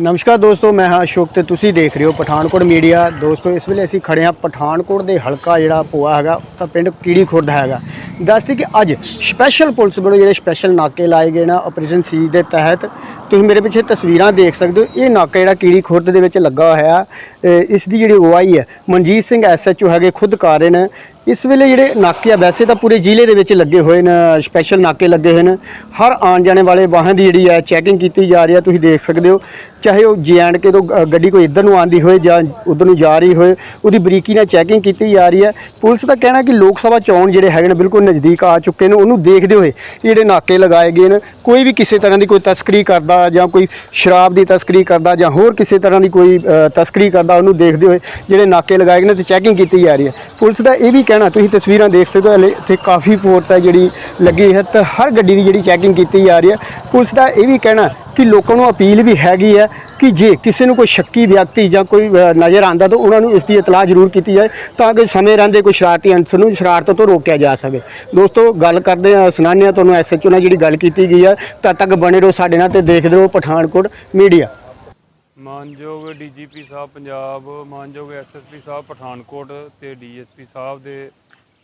ਨਮਸਕਾਰ ਦੋਸਤੋ, ਮੈਂ ਹਾਂ ਅਸ਼ੋਕ ਤੇ ਤੁਸੀਂ ਦੇਖ ਰਹੇ ਹੋ ਪਠਾਨਕੋਟ ਮੀਡੀਆ। ਦੋਸਤੋ, ਇਸ ਵੇਲੇ ਅਸੀਂ ਖੜੇ ਹਾਂ ਪਠਾਨਕੋਟ ਦੇ ਹਲਕਾ ਜਿਹੜਾ ਪੋਆ ਹੈਗਾ, ਤਾਂ ਪਿੰਡ ਕੀੜੀ ਖੁਰਦ ਹੈਗਾ। ਦੱਸਦੀ ਕਿ ਅੱਜ ਸਪੈਸ਼ਲ ਪੁਲਿਸ ਵੱਲੋਂ ਜਿਹੜੇ ਸਪੈਸ਼ਲ ਨਾਕੇ ਲਾਏ ਗਏ ਨਾ ਆਪਰੇਸ਼ਨ ਸੀ ਦੇ ਤਹਿਤ। ਤੁਸੀਂ ਮੇਰੇ ਪਿੱਛੇ ਤਸਵੀਰਾਂ ਦੇਖ ਸਕਦੇ ਹੋ, ਇਹ ਨਾਕਾ ਜਿਹੜਾ ਕੀੜੀ ਖੁਰਦ ਦੇ ਵਿੱਚ ਲੱਗਾ ਹੋਇਆ ਇਸ ਦੀ ਜਿਹੜੀ ਅਗਵਾਈ ਹੈ, ਮਨਜੀਤ ਸਿੰਘ ਐਸਐਚਓ ਹੈਗੇ ਖੁਦ ਕਾਰਨ ਇਸ ਵੇਲੇ ਜਿਹੜੇ ਨਾਕੇ ਆ, ਵੈਸੇ ਤਾਂ ਪੂਰੇ ਜ਼ਿਲ੍ਹੇ ਦੇ ਵਿੱਚ ਲੱਗੇ ਹੋਏ ਨੇ ਸਪੈਸ਼ਲ ਨਾਕੇ ਲੱਗੇ ਹੋਏ ਨੇ। ਹਰ ਆਉਣ ਜਾਣੇ ਵਾਲੇ ਵਾਹਨ ਦੀ ਜਿਹੜੀ ਹੈ ਚੈਕਿੰਗ ਕੀਤੀ ਜਾ ਰਹੀ ਹੈ ਤੁਸੀਂ ਦੇਖ ਸਕਦੇ ਹੋ। ਚਾਹੇ ਉਹ ਕੇ ਤੋਂ ਗੱਡੀ ਕੋਈ ਇੱਧਰ ਨੂੰ ਆਂਦੀ ਹੋਏ ਜਾਂ ਉਧਰ ਨੂੰ ਜਾ ਰਹੀ ਹੋਏ, ਉਹਦੀ ਬਰੀਕੀ ਨਾਲ ਚੈਕਿੰਗ ਕੀਤੀ ਜਾ ਰਹੀ ਹੈ ਪੁਲਿਸ ਦਾ ਕਹਿਣਾ ਕਿ ਲੋਕ ਸਭਾ ਚੋਣ ਜਿਹੜੇ ਹੈਗੇ ਨੇ, ਬਿਲਕੁਲ ਨਜ਼ਦੀਕ ਆ ਚੁੱਕੇ ਨੇ। ਉਹਨੂੰ ਦੇਖਦੇ ਹੋਏ ਜਿਹੜੇ ਨਾਕੇ ਲਗਾਏ ਗਏ ਨੇ, ਕੋਈ ਵੀ ਕਿਸੇ ਤਰ੍ਹਾਂ ਦੀ ਕੋਈ ਤਸਕਰੀ ਕਰਦਾ ਜਾਂ ਕੋਈ ਸ਼ਰਾਬ ਦੀ ਤਸਕਰੀ ਕਰਦਾ ਜਾਂ ਹੋਰ ਕਿਸੇ ਤਰ੍ਹਾਂ ਦੀ ਕੋਈ ਤਸਕਰੀ ਕਰਦਾ, ਉਹਨੂੰ ਦੇਖਦੇ ਹੋਏ ਜਿਹੜੇ ਨਾਕੇ ਲਗਾਏ ਗਏ ਨੇ, ਤੇ ਚੈਕਿੰਗ ਕੀਤੀ ਜਾ ਰਹੀ ਹੈ ਪੁਲਿਸ ਦਾ ਇਹ ਵੀ ਕਹਿਣਾ, ਤੁਸੀਂ ਤਸਵੀਰਾਂ ਦੇਖ ਸਕਦੇ ਹੋ, ਹਲੇ ਇੱਥੇ ਕਾਫੀ ਫੋਰਸ ਹੈ ਜਿਹੜੀ ਲੱਗੀ ਹੈ, ਤੇ ਹਰ ਗੱਡੀ ਦੀ ਜਿਹੜੀ ਚੈਕਿੰਗ ਕੀਤੀ ਜਾ ਰਹੀ ਹੈ। ਪੁਲਿਸ ਦਾ ਇਹ ਵੀ ਕਹਿਣਾ ਕਿ ਲੋਕਾਂ ਨੂੰ ਅਪੀਲ ਵੀ ਹੈਗੀ ਹੈ ਕਿ ਜੇ ਕਿਸੇ ਨੂੰ ਕੋਈ ਸ਼ੱਕੀ ਵਿਅਕਤੀ ਜਾਂ ਕੋਈ ਨਜ਼ਰ ਆਂਦਾ ਤਾਂ ਉਹਨਾਂ ਨੂੰ ਇਸ ਦੀ ਇਤਲਾਹ ਜ਼ਰੂਰ ਕੀਤੀ ਜਾਏ, ਤਾਂ ਕਿ ਸਮੇਂ ਰਹਿੰਦੇ ਕੋਈ ਸ਼ਰਾਰਤੀ ਅੰਸਰ ਨੂੰ ਸ਼ਰਾਰਤ ਤੋਂ ਰੋਕਿਆ ਜਾ ਸਕੇ। ਦੋਸਤੋ, ਗੱਲ ਕਰਦੇ ਹਾਂ, ਸੁਣਾਉਂਦੇ ਹਾਂ ਤੁਹਾਨੂੰ ਐਸਐਚਓ ਨਾਲ ਜਿਹੜੀ ਗੱਲ ਕੀਤੀ ਗਈ ਹੈ। ਤਦ ਤੱਕ ਬਣੇ ਰਹੋ ਸਾਡੇ ਨਾਲ ਤੇ ਦੇਖਦੇ ਰਹੋ ਪਠਾਨਕੋਟ ਮੀਡੀਆ। ਮਾਨਯੋਗ ਡੀਜੀਪੀ ਸਾਹਿਬ ਪੰਜਾਬ, ਮਾਨਯੋਗ ਐਸਐਸਪੀ ਸਾਹਿਬ ਪਠਾਨਕੋਟ ਤੇ ਡੀਐਸਪੀ ਸਾਹਿਬ ਦੇ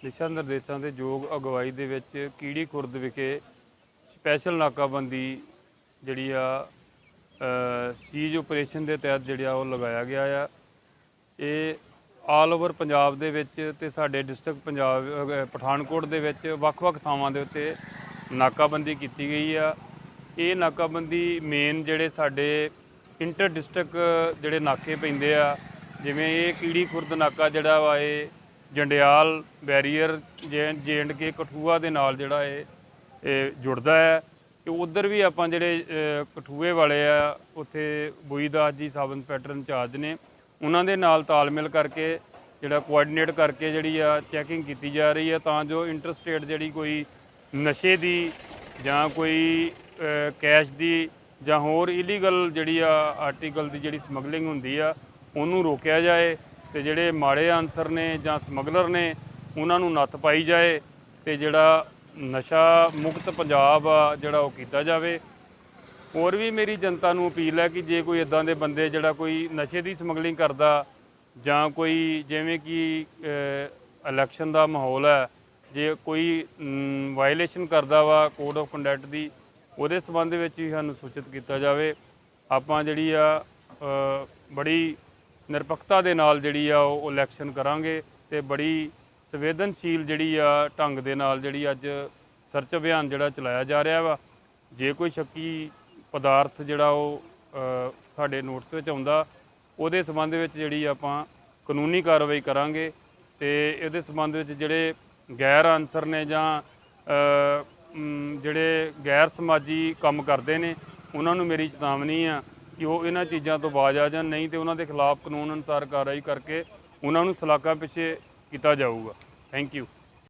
ਦਿਸ਼ਾ ਨਿਰਦੇਸ਼ਾਂ ਦੇ ਯੋਗ ਅਗਵਾਈ ਦੇ ਵਿੱਚ ਕੀੜੀ ਖੁਰਦ ਵਿਖੇ ਸਪੈਸ਼ਲ ਨਾਕਾਬੰਦੀ ਜਿਹੜੀ ਆ ਸੀਜ ਆਪਰੇਸ਼ਨ ਦੇ ਤਹਿਤ ਜਿਹੜਾ ਉਹ ਲਗਾਇਆ ਗਿਆ ਆ। ਇਹ ਆਲ ਓਵਰ ਪੰਜਾਬ ਦੇ ਵਿੱਚ ਤੇ ਸਾਡੇ ਡਿਸਟ੍ਰਿਕਟ ਪੰਜਾਬ ਪਠਾਨਕੋਟ ਦੇ ਵਿੱਚ ਵੱਖ-ਵੱਖ ਥਾਵਾਂ ਦੇ ਉੱਤੇ ਨਾਕਾਬੰਦੀ ਕੀਤੀ ਗਈ ਆ। ਇਹ ਨਾਕਾਬੰਦੀ ਮੇਨ ਜਿਹੜੇ ਸਾਡੇ ਇੰਟਰ ਡਿਸਟ੍ਰਿਕਟ ਜਿਹੜੇ ਨਾਕੇ ਪੈਂਦੇ ਆ, ਜਿਵੇਂ ਇਹ ਕੀੜੀ ਖੁਰਦ ਨਾਕਾ ਜਿਹੜਾ ਵਾ ਇਹ Jandial barrier, J and K Kathua ਦੇ ਨਾਲ ਜਿਹੜਾ ਇਹ ਇਹ ਜੁੜਦਾ ਹੈ। ਤੇ ਉਧਰ ਵੀ ਆਪਾਂ ਜਿਹੜੇ ਕਠੂਏ ਵਾਲੇ ਆ, ਉੱਥੇ ਬੁਈਦਾਸ ਜੀ ਸਬ ਇੰਸਪੈਕਟਰ ਇੰਚਾਰਜ ਨੇ, ਉਹਨਾਂ ਦੇ ਨਾਲ ਤਾਲਮੇਲ ਕਰਕੇ ਜਿਹੜਾ ਕੋਆਰਡੀਨੇਟ ਕਰਕੇ ਜਿਹੜੀ ਆ ਚੈਕਿੰਗ ਕੀਤੀ ਜਾ ਰਹੀ ਹੈ ਤਾਂ ਜੋ ਇੰਟਰਸਟੇਟ ਜਿਹੜੀ ਕੋਈ ਨਸ਼ੇ ਦੀ ਜਾਂ ਕੋਈ ਕੈਸ਼ ਦੀ ਜਾਂ ਹੋਰ ਇਲੀਗਲ ਜਿਹੜੀ ਆ ਆਰਟੀਕਲ ਦੀ ਜਿਹੜੀ ਸਮਗਲਿੰਗ ਹੁੰਦੀ ਆ, ਉਹਨੂੰ ਰੋਕਿਆ ਜਾਏ ਤੇ ਜਿਹੜੇ ਮਾੜੇ ਅਨਸਰ ਨੇ ਜਾਂ ਸਮਗਲਰ ਨੇ, ਉਹਨਾਂ ਨੂੰ ਨੱਥ ਪਾਈ ਜਾਏ ਤੇ ਜਿਹੜਾ ਨਸ਼ਾ ਮੁਕਤ ਪੰਜਾਬ ਆ ਜਿਹੜਾ ਉਹ ਕੀਤਾ ਜਾਵੇ। ਹੋਰ ਵੀ ਮੇਰੀ ਜਨਤਾ ਨੂੰ ਅਪੀਲ ਹੈ ਕਿ ਜੇ ਕੋਈ ਇਦਾਂ ਦੇ ਬੰਦੇ ਜਿਹੜਾ ਕੋਈ ਨਸ਼ੇ ਦੀ ਸਮਗਲਿੰਗ ਕਰਦਾ, ਜਾਂ ਕੋਈ ਜਿਵੇਂ ਕਿ ਇਲੈਕਸ਼ਨ ਦਾ ਮਾਹੌਲ ਹੈ, ਜੇ ਕੋਈ ਵਾਇਲੇਸ਼ਨ ਕਰਦਾ ਵਾ ਕੋਡ ਆਫ ਕੰਡਕਟ ਦੀ ਉਹਦੇ ਸੰਬੰਧ ਵਿੱਚ ਹੀ ਸਾਨੂੰ ਸੂਚਿਤ ਕੀਤਾ ਜਾਵੇ। ਆਪਾਂ ਜਿਹੜੀ ਆ ਬੜੀ ਨਿਰਪੱਖਤਾ ਦੇ ਨਾਲ ਜਿਹੜੀ ਆ ਉਹ ਇਲੈਕਸ਼ਨ ਕਰਾਂਗੇ ਤੇ ਬੜੀ ਸੰਵੇਦਨਸ਼ੀਲ ਜਿਹੜੀ ਆ ਢੰਗ ਦੇ ਨਾਲ ਜਿਹੜੀ ਅੱਜ ਸਰਚ ਅਭਿਆਨ ਜਿਹੜਾ ਚਲਾਇਆ ਜਾ ਰਿਹਾ ਵਾ, ਜੇ ਕੋਈ ਸ਼ੱਕੀ ਪਦਾਰਥ ਜਿਹੜਾ ਉਹ ਸਾਡੇ ਨੋਟਿਸ ਵਿੱਚ ਆਉਂਦਾ, ਉਹਦੇ ਸੰਬੰਧ ਵਿੱਚ ਜਿਹੜੀ ਆਪਾਂ ਕਾਨੂੰਨੀ ਕਾਰਵਾਈ ਕਰਾਂਗੇ ਤੇ ਇਹਦੇ ਸੰਬੰਧ ਵਿੱਚ ਜਿਹੜੇ ਗੈਰ ਅਨਸਰ ਨੇ ਜਾਂ ਜਿਹੜੇ ਗੈਰ ਸਮਾਜੀ ਕੰਮ ਕਰਦੇ ਨੇ, ਉਹਨਾਂ ਨੂੰ ਮੇਰੀ ਚੇਤਾਵਨੀ ਆ ਕਿ ਉਹ ਇਹਨਾਂ ਚੀਜ਼ਾਂ ਤੋਂ ਬਾਜ਼ ਆ ਜਾਣ, ਨਹੀਂ ਤੇ ਉਹਨਾਂ ਦੇ ਖਿਲਾਫ ਕਾਨੂੰਨ ਅਨੁਸਾਰ ਕਾਰਵਾਈ ਕਰਕੇ ਉਹਨਾਂ ਨੂੰ ਸਲਾਖਾਂ ਪਿੱਛੇ ਕੀਤਾ ਜਾਊਗਾ। Thank you